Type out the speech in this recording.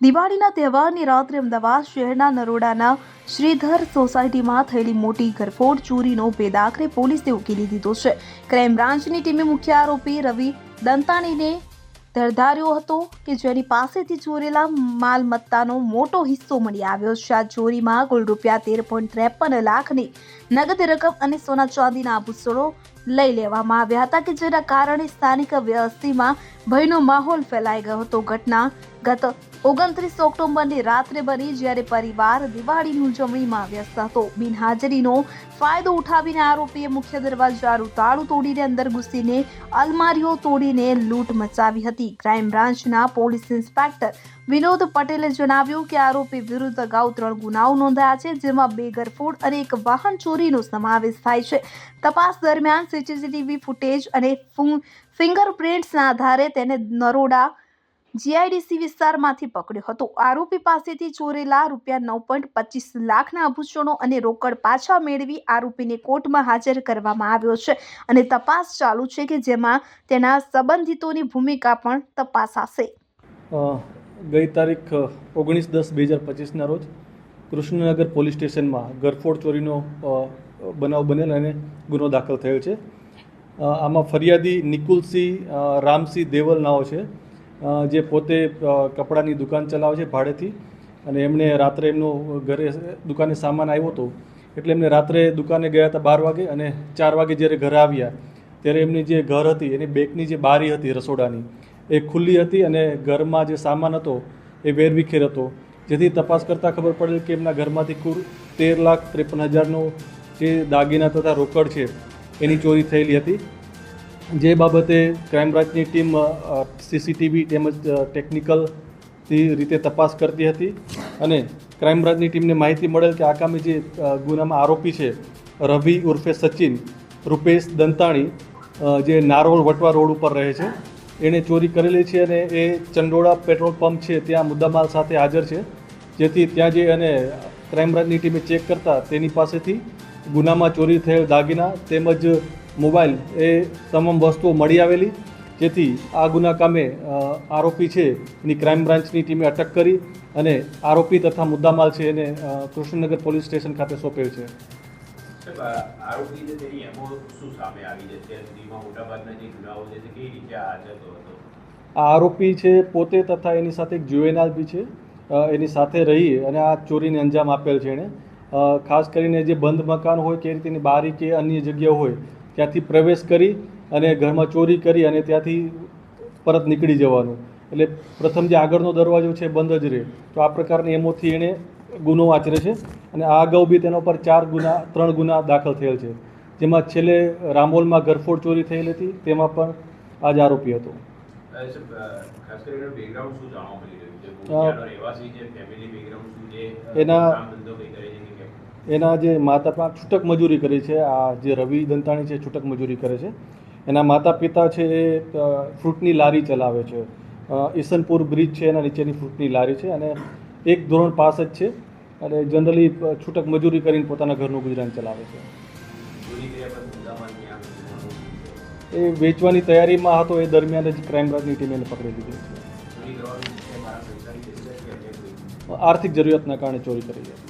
દિવાળીના તહેવારની રાત્રે અમદાવાદ શહેરના નરોડાના શ્રીધર સોસાયટીમાં થયેલી મોટી ઘરફોડ ચોરીનો બેદાખરે પોલીસે ઉકેલી દીધો છે. ક્રાઇમ બ્રાન્ચની ટીમે મુખ્ય આરોપી રવિ દંતાણીને ધરધાર્યો હતો કે જેની પાસેથી ચોરેલા માલમત્તાનો મોટો હિસ્સો મળી આવ્યો છે. આ ચોરીમાં કુલ રૂપિયા તેર પોઈન્ટ ત્રેપન લાખની નગદ રકમ અને સોના ચાંદીના આભૂષણો લઈ લેવામાં આવ્યા હતા કે જેના કારણે સ્થાનિક વ્યવસ્થિતમાં ભયનો માહોલ ફેલાઈ ગયો હતો. ઘટના ગત ઓગણત્રીસ ઓક્ટોબરની રાત્રે બની જ્યારે પરિવાર દિવાળીની ઉજવણીમાં વ્યસ્ત હતો. બિનહાજરીનો ફાયદો ઉઠાવીને આરોપીએ મુખ્ય દરવાજાનું તાળું તોડીને અંદર ઘૂસીને અલમારીઓ તોડીને લૂંટ મચાવી હતી. ક્રાઇમ બ્રાન્ચના પોલીસ ઇન્સ્પેક્ટર વિનોદ પટેલે જણાવ્યું કે આરોપી વિરુદ્ધ અગાઉ ત્રણ ગુનાઓ નોંધાયા છે, જેમાં બે ગરફોડ અને એક વાહન ચોરીનો સમાવેશ થાય છે. તપાસ દરમિયાન સીસીટીવી ફૂટેજ અને ફિંગરપ્રિન્ટ્સના આધારે તેને નરોડા જીઆઈડીસી વિસ્તારમાંથી પકડ્યો હતો. આરોપી પાસેથી ચોરેલા રૂપિયા નવ પોઈન્ટ પચીસ લાખના આભૂષણો અને રોકડ પાછા મેળવી આરોપીને કોર્ટમાં હાજર કરવામાં આવ્યો છે અને તપાસ ચાલુ છે કે જેમાં તેના સંબંધિતોની ભૂમિકા પણ તપાસાશે. ગઈ તારીખ ઓગણીસ દસ બે હજાર પચીસના રોજ કૃષ્ણનગર પોલીસ સ્ટેશનમાં ગરફોડ ચોરીનો બનાવ બનેલ અને ગુનો દાખલ થયો છે. આમાં ફરિયાદી નિકુલસિંહ રામસિંહ દેવલ નાઓ છે. જે પોતે કપડાની દુકાન ચલાવે છે ભાડેથી, અને એમણે રાત્રે એમનો ઘરે દુકાને સામાન આવ્યો હતો, એટલે એમને રાત્રે દુકાને ગયા હતા બાર વાગે અને ચાર વાગે જ્યારે ઘરે આવ્યા, ત્યારે એમની જે ઘર હતી, એની બેકની જે બારી હતી રસોડાની, એ ખુલ્લી હતી અને ઘરમાં જે સામાન હતો, એ વેરવિખેર હતો. જેથી તપાસ કરતાં ખબર પડેલ કે એમના ઘરમાંથી કુલ તેર લાખ ત્રેપન હજારનો જે દાગીના તથા રોકડ છે, એની ચોરી થયેલી હતી. જે બાબતે ક્રાઇમ બ્રાન્ચની ટીમ સીસીટીવી તેમજ ટેકનિકલથી રીતે તપાસ કરતી હતી અને ક્રાઇમ બ્રાન્ચની ટીમને માહિતી મળેલ કે આગામી જે ગુનામાં આરોપી છે, રવિ ઉર્ફે સચિન, રૂપેશ દંતાણી જે નારોલ વટવા રોડ ઉપર રહે છે, એણે ચોરી કરેલી છે અને એ ચંડોળા પેટ્રોલ પંપ છે, ત્યાં મુદ્દામાલ સાથે હાજર છે, જેથી ત્યાં જે અને ક્રાઇમ બ્રાન્ચની ટીમે ચેક કરતા તેની પાસેથી ગુનામાં ચોરી થયેલ દાગીના તેમજ મોબાઈલ એ તમામ વસ્તુઓ મળી આવેલી. જેથી આ ગુના કામે આરોપી છે એની ક્રાઇમ બ્રાન્ચની ટીમે અટક કરી અને આરોપી તથા મુદ્દામાલ છે એને કૃષ્ણનગર પોલીસ સ્ટેશન ખાતે સોંપેલ છે. આ આરોપી છે? રીતે આ આરોપી પોતે તથા એની સાથે એક જુએનાલ બી છે. એની સાથે રહી અને આ ચોરીને અંજામ આપેલ છે એણે. ખાસ કરીને જે બંધ મકાન હોય કે રીતેની બારી કે અન્ય જગ્યા હોય ત્યાંથી પ્રવેશ કરી અને ઘરમાં ચોરી કરી અને ત્યાંથી પરત નીકળી જવાનું. એટલે પ્રથમ જે આગળનો દરવાજો છે બંધ જ રહે. તો આ પ્રકારની એમોથી એણે ગુનો આચરે છે અને આ અગાઉ બી તેના પર ચાર ગુના ત્રણ ગુના દાખલ થયેલ છે. જેમાં છેલ્લે રામોલમાં ઘરફોડ ચોરી થયેલી હતી તેમાં પણ આ જ આરોપી હતો. એના- એના જે માતા પિતા છૂટક મજૂરી કરે છે આ જે રવિ દંતાણી છે છૂટક મજૂરી કરે છે એના માતા પિતા છે એ ફ્રૂટની લારી ચલાવે છે. ઈસનપુર બ્રિજ છે એના નીચેની ફ્રૂટની લારી છે અને એક ધોરણ પાસ જ છે અને જનરલી છૂટક મજૂરી કરીને પોતાના ઘરનું ગુજરાન ચલાવે છે. એ વેચવાની તૈયારીમાં હતો એ દરમિયાન જ ક્રાઇમ બ્રાન્ચની ટીમે એને પકડી લીધી છે. આર્થિક જરૂરિયાતના કારણે ચોરી કરી છે.